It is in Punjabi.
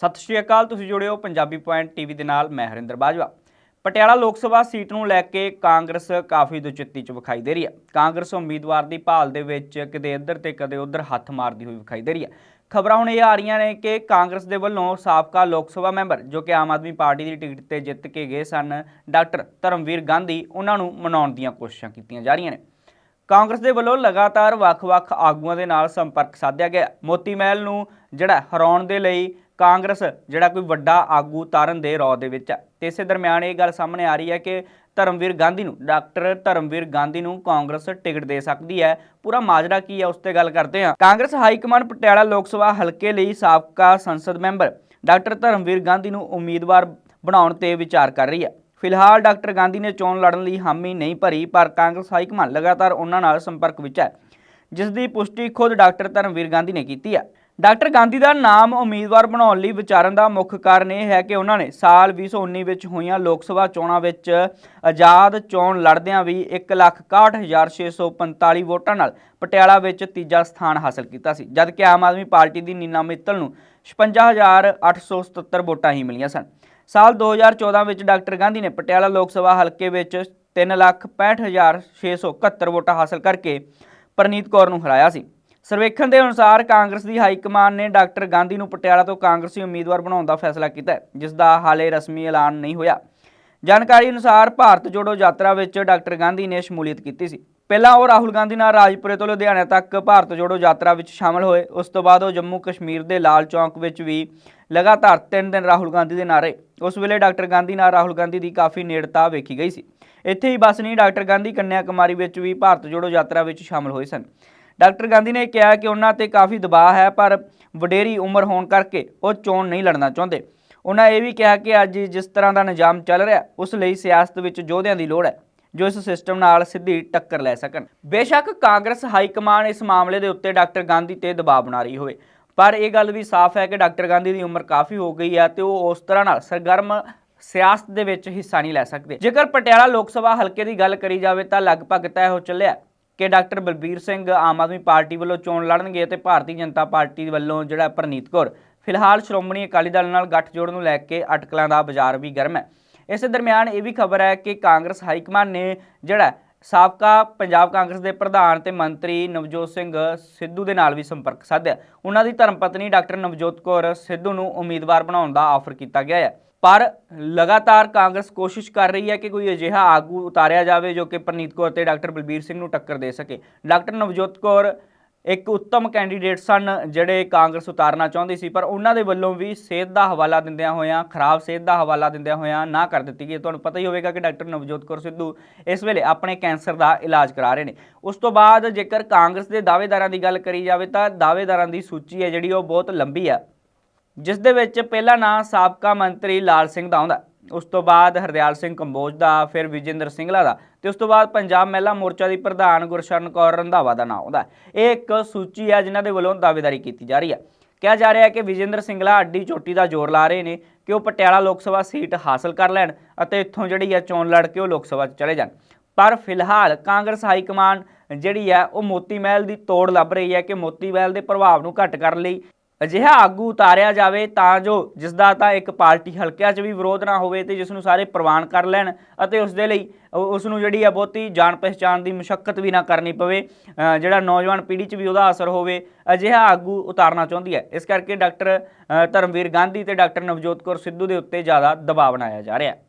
ਸਤਿ ਸ਼੍ਰੀ ਅਕਾਲ, ਤੁਸੀਂ ਜੁੜਿਓ ਪੰਜਾਬੀ ਪੁਆਇੰਟ ਟੀਵੀ ਦੇ ਨਾਲ, ਮੈਂ ਹਰਿੰਦਰ ਬਾਜਵਾ। ਪਟਿਆਲਾ ਲੋਕ ਸਭਾ ਸੀਟ ਨੂੰ ਲੈ ਕੇ ਕਾਂਗਰਸ ਕਾਫੀ ਦੁਚਿੱਤੀ ਚ ਵਿਖਾਈ ਦੇ ਰਹੀ ਹੈ। ਕਾਂਗਰਸ ਉਮੀਦਵਾਰ ਦੀ ਭਾਲ ਦੇ ਵਿੱਚ ਕਿਤੇ ਇੱਧਰ ਤੇ ਕਦੇ ਉੱਧਰ ਹੱਥ ਮਾਰਦੀ ਹੋਈ ਵਿਖਾਈ ਦੇ ਰਹੀ ਹੈ। ਖਬਰਾਂ ਹੁਣ ਇਹ ਆ ਰਹੀਆਂ ਨੇ ਕਿ ਕਾਂਗਰਸ ਦੇ ਵੱਲੋਂ ਸਾਬਕਾ ਲੋਕ ਸਭਾ ਮੈਂਬਰ, ਜੋ ਕਿ ਆਮ ਆਦਮੀ ਪਾਰਟੀ ਦੀ ਟਿਕਟ ਤੇ ਜਿੱਤ ਕੇ ਗਏ ਸਨ, ਡਾਕਟਰ ਧਰਮਵੀਰ ਗਾਂਧੀ, ਉਹਨਾਂ ਨੂੰ ਮਨਾਉਣ ਦੀਆਂ ਕੋਸ਼ਿਸ਼ਾਂ ਕੀਤੀਆਂ ਜਾ ਰਹੀਆਂ ਨੇ। ਕਾਂਗਰਸ ਦੇ ਵੱਲੋਂ ਲਗਾਤਾਰ ਵੱਖ-ਵੱਖ ਆਗੂਆਂ ਦੇ ਨਾਲ ਸੰਪਰਕ ਸਾਧਿਆ ਗਿਆ ਮੋਤੀ ਮਹਿਲ ਨੂੰ ਜਿਹੜਾ ਹਰਾਉਣ ਦੇ ਲਈ ਕਾਂਗਰਸ, ਜਿਹੜਾ ਕੋਈ ਵੱਡਾ ਆਗੂ ਤਾਰਨ ਦੇ ਰੌ ਦੇ ਵਿੱਚ ਹੈ ਤੇ ਇਸੇ ਦਰਮਿਆਨ ਇਹ ਗੱਲ ਸਾਹਮਣੇ ਆ ਰਹੀ ਹੈ ਕਿ ਧਰਮਵੀਰ ਗਾਂਧੀ ਨੂੰ, ਡਾਕਟਰ ਧਰਮਵੀਰ ਗਾਂਧੀ ਨੂੰ ਕਾਂਗਰਸ ਟਿਕਟ ਦੇ ਸਕਦੀ ਹੈ। ਪੂਰਾ ਮਾਜਰਾ ਕੀ ਹੈ, ਉਸ ਤੇ ਗੱਲ ਕਰਦੇ ਹਾਂ। ਕਾਂਗਰਸ ਹਾਈ ਕਮਾਂਡ ਪਟਿਆਲਾ ਲੋਕ ਸਭਾ ਹਲਕੇ ਲਈ ਸਾਬਕਾ ਸੰਸਦ ਮੈਂਬਰ ਡਾਕਟਰ ਧਰਮਵੀਰ ਗਾਂਧੀ ਨੂੰ ਉਮੀਦਵਾਰ ਬਣਾਉਣ ਤੇ ਵਿਚਾਰ ਕਰ ਰਹੀ ਹੈ। ਫਿਲਹਾਲ ਡਾਕਟਰ ਗਾਂਧੀ ਨੇ ਚੋਣ ਲੜਨ ਲਈ ਹਾਮੀ ਨਹੀਂ ਭਰੀ, ਪਰ ਕਾਂਗਰਸ ਹਾਈ ਕਮਾਂਡ ਲਗਾਤਾਰ ਉਹਨਾਂ ਨਾਲ ਸੰਪਰਕ ਵਿੱਚ ਹੈ, ਜਿਸ ਦੀ ਪੁਸ਼ਟੀ ਖੁਦ ਡਾਕਟਰ ਧਰਮਵੀਰ ਗਾਂਧੀ ਨੇ ਕੀਤੀ ਹੈ। ਡਾਕਟਰ ਗਾਂਧੀ ਦਾ ਨਾਮ ਉਮੀਦਵਾਰ ਬਣਾਉਣ ਲਈ ਵਿਚਾਰਨ ਦਾ ਮੁੱਖ ਕਾਰਨ ਇਹ ਹੈ ਕਿ ਉਹਨਾਂ ਨੇ ਸਾਲ 2019 ਵਿੱਚ ਹੋਈਆਂ ਲੋਕ ਸਭਾ ਚੋਣਾਂ ਵਿੱਚ ਆਜ਼ਾਦ ਚੋਣ ਲੜਦਿਆਂ ਵੀ 161645 ਵੋਟਾਂ ਨਾਲ ਪਟਿਆਲਾ ਵਿੱਚ ਤੀਜਾ ਸਥਾਨ ਹਾਸਲ ਕੀਤਾ ਸੀ, ਜਦਕਿ ਆਮ ਆਦਮੀ ਪਾਰਟੀ ਦੀ ਨੀਨਾ ਮਿੱਤਲ ਨੂੰ 56877 ਵੋਟਾਂ ਹੀ ਮਿਲੀਆਂ ਸਨ। ਸਾਲ 2014 ਵਿੱਚ ਡਾਕਟਰ ਗਾਂਧੀ ਨੇ ਪਟਿਆਲਾ ਲੋਕ ਸਭਾ ਹਲਕੇ ਵਿੱਚ 365671 ਵੋਟਾਂ ਹਾਸਲ ਕਰਕੇ ਪਰਨੀਤ ਕੌਰ ਨੂੰ ਹਰਾਇਆ ਸੀ। ਸਰਵੇਖਣ ਦੇ ਅਨੁਸਾਰ ਕਾਂਗਰਸ ਦੀ ਹਾਈ ਕਮਾਨ ਨੇ ਡਾਕਟਰ ਗਾਂਧੀ ਨੂੰ ਪਟਿਆਲਾ ਤੋਂ ਕਾਂਗਰਸੀ ਉਮੀਦਵਾਰ ਬਣਾਉਣ ਦਾ ਫੈਸਲਾ ਕੀਤਾ ਹੈ, ਜਿਸ ਦਾ ਹਾਲੇ ਰਸਮੀ ਐਲਾਨ ਨਹੀਂ ਹੋਇਆ। ਜਾਣਕਾਰੀ ਅਨੁਸਾਰ ਭਾਰਤ ਜੋੜੋ ਯਾਤਰਾ ਵਿੱਚ ਡਾਕਟਰ ਗਾਂਧੀ ਨੇ ਸ਼ਮੂਲੀਅਤ ਕੀਤੀ ਸੀ। ਪਹਿਲਾਂ ਉਹ ਰਾਹੁਲ ਗਾਂਧੀ ਨਾਲ ਰਾਜਪੁਰੇ ਤੋਂ ਲੁਧਿਆਣਾ ਤੱਕ ਭਾਰਤ ਜੋੜੋ ਯਾਤਰਾ ਵਿੱਚ ਸ਼ਾਮਲ ਹੋਏ। ਉਸ ਤੋਂ ਬਾਅਦ ਉਹ ਜੰਮੂ ਕਸ਼ਮੀਰ ਦੇ ਲਾਲ ਚੌਂਕ ਵਿੱਚ ਵੀ ਲਗਾਤਾਰ 3 ਦਿਨ ਰਾਹੁਲ ਗਾਂਧੀ ਦੇ ਨਾਰੇ ਉਸ ਵੇਲੇ ਡਾਕਟਰ ਗਾਂਧੀ ਨਾਲ ਰਾਹੁਲ ਗਾਂਧੀ ਦੀ ਕਾਫੀ ਨੇੜਤਾ ਵੇਖੀ ਗਈ ਸੀ। ਇੱਥੇ ਹੀ ਬਸ ਨਹੀਂ ਡਾਕਟਰ ਗਾਂਧੀ ਕੰਨਿਆ ਕੁਮਾਰੀ ਵਿੱਚ ਵੀ ਭਾਰਤ ਜੋੜੋ ਯਾਤਰਾ ਵਿੱਚ ਸ਼ਾਮਲ ਹੋਏ ਸਨ। ਡਾਕਟਰ ਗਾਂਧੀ ਨੇ ਕਿਹਾ ਕਿ ਉਹਨਾਂ ਤੇ ਕਾਫੀ ਦਬਾਅ ਹੈ, ਪਰ ਵਡੇਰੀ ਉਮਰ ਹੋਣ ਕਰਕੇ ਉਹ ਚੋਣ ਨਹੀਂ ਲੜਨਾ ਚਾਹੁੰਦੇ। ਉਹਨਾਂ ਇਹ ਵੀ ਕਿਹਾ ਕਿ ਅੱਜ ਜਿਸ ਤਰ੍ਹਾਂ ਦਾ ਨਿਜ਼ਾਮ ਚੱਲ ਰਿਹਾ, ਉਸ ਲਈ ਸਿਆਸਤ ਵਿੱਚ ਯੋਧਿਆਂ ਦੀ ਲੋੜ ਹੈ, ਜੋ ਇਸ ਸਿਸਟਮ ਨਾਲ ਸਿੱਧੀ ਟੱਕਰ ਲੈ ਸਕਣ। ਬੇਸ਼ੱਕ ਕਾਂਗਰਸ ਹਾਈ ਕਮਾਨ ਇਸ ਮਾਮਲੇ ਦੇ ਉੱਤੇ ਡਾਕਟਰ ਗਾਂਧੀ ਤੇ ਦਬਾਅ ਬਣਾ ਰਹੀ ਹੋਵੇ, ਪਰ ਇਹ ਗੱਲ ਵੀ ਸਾਫ਼ ਹੈ ਕਿ ਡਾਕਟਰ ਗਾਂਧੀ ਦੀ ਉਮਰ ਕਾਫੀ ਹੋ ਗਈ ਹੈ ਤੇ ਉਹ ਉਸ ਤਰ੍ਹਾਂ ਨਾਲ ਸਰਗਰਮ ਸਿਆਸਤ ਦੇ ਵਿੱਚ ਹਿੱਸਾ ਨਹੀਂ ਲੈ ਸਕਦੇ। ਜੇਕਰ ਪਟਿਆਲਾ ਲੋਕ ਸਭਾ ਹਲਕੇ ਦੀ ਗੱਲ ਕਰੀ ਜਾਵੇ ਤਾਂ ਲਗਭਗ ਤੈਅ ਹੋ ਚੱਲਿਆ। ਕਿ ਡਾਕਟਰ ਬਲਬੀਰ ਸਿੰਘ ਆਮ ਆਦਮੀ ਪਾਰਟੀ ਵੱਲੋਂ ਚੋਣ ਲੜਨਗੇ ਤੇ ਭਾਰਤੀ ਜਨਤਾ ਪਾਰਟੀ ਵੱਲੋਂ ਜਿਹੜਾ ਪ੍ਰਨੀਤ ਕੌਰ, ਫਿਲਹਾਲ ਸ਼੍ਰੋਮਣੀ ਅਕਾਲੀ ਦਲ ਨਾਲ ਗੱਠਜੋੜ ਨੂੰ ਲੈ ਕੇ ਅਟਕਲਾਂ ਦਾ ਬਾਜ਼ਾਰ ਵੀ ਗਰਮ ਹੈ। ਇਸੇ ਦਰਮਿਆਨ ਇਹ ਵੀ ਖਬਰ ਹੈ ਕਿ ਕਾਂਗਰਸ ਹਾਈਕਮਾਨ ਨੇ ਜਿਹੜਾ ਸਾਬਕਾ ਪੰਜਾਬ ਕਾਂਗਰਸ ਦੇ ਪ੍ਰਧਾਨ ਤੇ ਮੰਤਰੀ ਨਵਜੋਤ ਸਿੰਘ ਸਿੱਧੂ ਦੇ ਨਾਲ ਵੀ ਸੰਪਰਕ ਸਾਧਿਆ। ਉਹਨਾਂ ਦੀ ਧਰਮ ਪਤਨੀ ਡਾਕਟਰ ਨਵਜੋਤ ਕੌਰ ਸਿੱਧੂ ਨੂੰ ਉਮੀਦਵਾਰ ਬਣਾਉਣ ਦਾ ਆਫਰ ਕੀਤਾ ਗਿਆ ਹੈ। ਪਰ ਲਗਾਤਾਰ ਕਾਂਗਰਸ ਕੋਸ਼ਿਸ਼ ਕਰ ਰਹੀ ਹੈ ਕਿ ਕੋਈ ਅਜਿਹਾ ਆਗੂ ਉਤਾਰਿਆ ਜਾਵੇ ਜੋ ਕਿ ਪ੍ਰਨੀਤ ਕੌਰ ਤੇ ਡਾਕਟਰ ਬਲਬੀਰ ਸਿੰਘ ਨੂੰ ਟੱਕਰ ਦੇ ਸਕੇ। ਡਾਕਟਰ ਨਵਜੋਤ ਕੌਰ ਇੱਕ ਉੱਤਮ ਕੈਂਡੀਡੇਟ ਸਨ ਜਿਹੜੇ ਕਾਂਗਰਸ ਉਤਾਰਨਾ ਚਾਹੁੰਦੀ ਸੀ, ਪਰ ਉਹਨਾਂ ਦੇ ਵੱਲੋਂ ਵੀ ਸਿਹਤ ਦਾ ਹਵਾਲਾ ਦਿੰਦਿਆਂ ਹੋਇਆਂ, ਖਰਾਬ ਸਿਹਤ ਦਾ ਹਵਾਲਾ ਦਿੰਦਿਆਂ ਹੋਇਆਂ ਨਾ ਕਰ ਦਿੱਤੀ ਗਈ। ਤੁਹਾਨੂੰ ਪਤਾ ਹੀ ਹੋਵੇਗਾ ਕਿ ਡਾਕਟਰ ਨਵਜੋਤ ਕੌਰ ਸਿੱਧੂ ਇਸ ਵੇਲੇ ਆਪਣੇ ਕੈਂਸਰ ਦਾ ਇਲਾਜ ਕਰਾ ਰਹੇ ਨੇ। ਉਸ ਤੋਂ ਬਾਅਦ ਜੇਕਰ ਕਾਂਗਰਸ ਦੇ ਦਾਅਵੇਦਾਰਾਂ ਦੀ ਗੱਲ ਕਰੀ ਜਾਵੇ ਤਾਂ ਦਾਅਵੇਦਾਰਾਂ ਦੀ ਸੂਚੀ ਹੈ ਜਿਹੜੀ ਉਹ ਬਹੁਤ ਲੰਬੀ ਆ, ਜਿਸ ਦੇ ਵਿੱਚ ਪਹਿਲਾ ਨਾਂ ਸਾਬਕਾ ਮੰਤਰੀ ਲਾਲ ਸਿੰਘ ਦਾ ਆਉਂਦਾ। ਉਸ ਤੋਂ ਬਾਅਦ ਹਰਦਿਆਲ ਸਿੰਘ ਕੰਬੋਜ ਦਾ, ਫਿਰ ਵਿਜੇਂਦਰ ਸਿੰਘਲਾ ਦਾ ਤੇ ਉਸ ਤੋਂ ਬਾਅਦ ਪੰਜਾਬ ਮਹਿਲਾ ਮੋਰਚਾ ਦੀ ਪ੍ਰਧਾਨ ਗੁਰਸ਼ਰਨ ਕੌਰ ਰੰਧਾਵਾ ਦਾ ਨਾਂ ਆਉਂਦਾ ਇਹ ਇੱਕ ਸੂਚੀ ਹੈ ਜਿਨ੍ਹਾਂ ਦੇ ਵੱਲੋਂ ਦਾਅਵੇਦਾਰੀ ਕੀਤੀ ਜਾ ਰਹੀ ਹੈ। ਕਿਹਾ ਜਾ ਰਿਹਾ ਹੈ ਕਿ ਵਿਜੇਂਦਰ ਸਿੰਘਲਾ ਅੱਡੀ ਚੋਟੀ ਦਾ ਜ਼ੋਰ ਲਾ ਰਹੇ ਨੇ ਕਿ ਉਹ ਪਟਿਆਲਾ ਲੋਕ ਸਭਾ ਸੀਟ ਹਾਸਲ ਕਰ ਲੈਣ ਅਤੇ ਇੱਥੋਂ ਜਿਹੜੀ ਹੈ ਚੋਣ ਲੜ ਕੇ ਉਹ ਲੋਕ ਸਭਾ 'ਚ ਚਲੇ ਜਾਣ। ਪਰ ਫਿਲਹਾਲ ਕਾਂਗਰਸ ਹਾਈ ਕਮਾਂਡ ਜਿਹੜੀ ਹੈ ਉਹ ਮੋਤੀ ਮਹਿਲ ਦੀ ਤੋੜ ਲੱਭ ਰਹੀ ਹੈ ਕਿ ਮੋਤੀ ਮਹਿਲ ਦੇ ਪ੍ਰਭਾਵ ਨੂੰ ਘੱਟ ਕਰਨ ਲਈ ਅਜਿਹਾ ਆਗੂ ਉਤਾਰਿਆ ਜਾਵੇ ਤਾਂ ਜੋ ਜਿਸ ਦਾ ਤਾਂ ਇੱਕ ਪਾਰਟੀ ਹਲਕਿਆਂ 'ਚ ਵੀ ਵਿਰੋਧ ਨਾ ਹੋਵੇ ਤੇ ਜਿਸ ਨੂੰ ਸਾਰੇ ਪ੍ਰਵਾਨ ਕਰ ਲੈਣ ਅਤੇ ਉਸ ਦੇ ਲਈ ਉਸ ਨੂੰ ਜਿਹੜੀ ਆ ਬਹੁਤੀ ਜਾਣ ਪਹਿਚਾਣ ਦੀ ਮੁਸ਼ਕਲ ਵੀ ਨਾ ਕਰਨੀ ਪਵੇ ਜਿਹੜਾ ਨੌਜਵਾਨ ਪੀੜ੍ਹੀ 'ਚ ਵੀ ਉਹਦਾ ਅਸਰ ਹੋਵੇ, ਅਜਿਹਾ ਆਗੂ ਉਤਾਰਨਾ ਚਾਹੁੰਦੀ ਹੈ। ਇਸ ਕਰਕੇ ਡਾਕਟਰ ਧਰਮਵੀਰ ਗਾਂਧੀ ਤੇ ਡਾਕਟਰ ਨਵਜੋਤ ਕੌਰ ਸਿੱਧੂ ਦੇ ਉੱਤੇ ਜ਼ਿਆਦਾ ਦਬਾਅ ਬਣਾਇਆ ਜਾ ਰਿਹਾ ਹੈ।